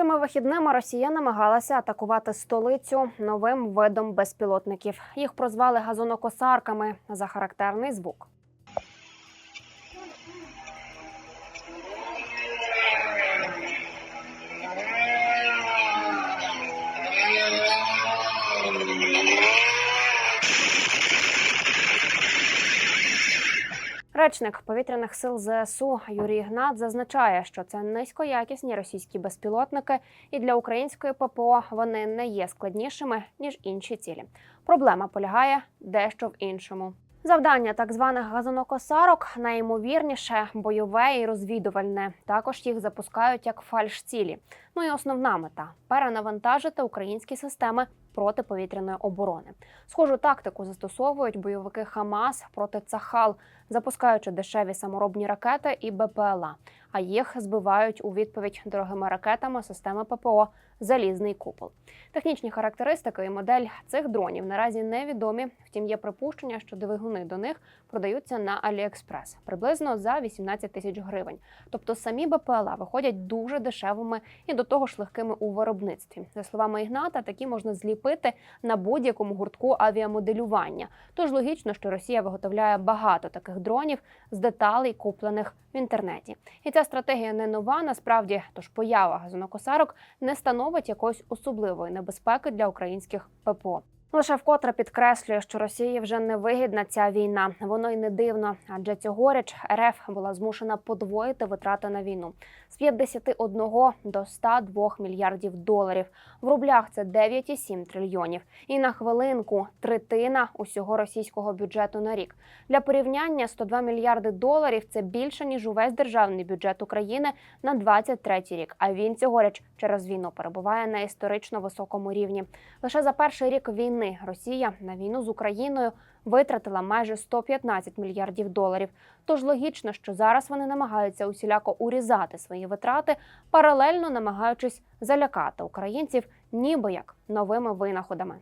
Цими вихідними росія намагалася атакувати столицю новим видом безпілотників. Їх прозвали газонокосарками за характерний звук. Речник повітряних сил ЗСУ Юрій Гнат зазначає, що це низькоякісні російські безпілотники, і для української ППО вони не є складнішими ніж інші цілі. Проблема полягає дещо в іншому. Завдання так званих газонокосарок найімовірніше бойове і розвідувальне. Також їх запускають як фальш-цілі. Ну і основна мета перенавантажити українські системи протиповітряної оборони. Схожу тактику застосовують бойовики Хамас проти Цахал, запускаючи дешеві саморобні ракети і БПЛА. А їх збивають у відповідь дорогими ракетами системи ППО Залізний купол. Технічні характеристики і модель цих дронів наразі невідомі. Втім, є припущення, що двигуни до них продаються на AliExpress приблизно за 18 тисяч гривень. Тобто самі БПЛА виходять дуже дешевими і до того ж легкими у виробництві. За словами Ігната, такі можна зліпити на будь-якому гуртку авіамоделювання. Тож логічно, що Росія виготовляє багато таких дронів з деталей, куплених в інтернеті. І ця стратегія не нова. Насправді, тож поява газонокосарок не становить якоїсь особливої небезпеки для українських ППО. Лише вкотре підкреслює, що Росії вже не вигідна ця війна. Воно й не дивно, адже цьогоріч РФ була змушена подвоїти витрати на війну з 51 до 102 мільярдів доларів. В рублях це 9,7 трильйонів. І на хвилинку третина усього російського бюджету на рік. Для порівняння 102 мільярди доларів це більше ніж увесь державний бюджет України на 23 рік. А він цьогоріч через війну перебуває на історично високому рівні. Лише за перший рік війни Росія на війну з Україною витратила майже 115 мільярдів доларів. Тож логічно, що зараз вони намагаються усіляко урізати свої витрати, паралельно намагаючись залякати українців, ніби як новими винаходами.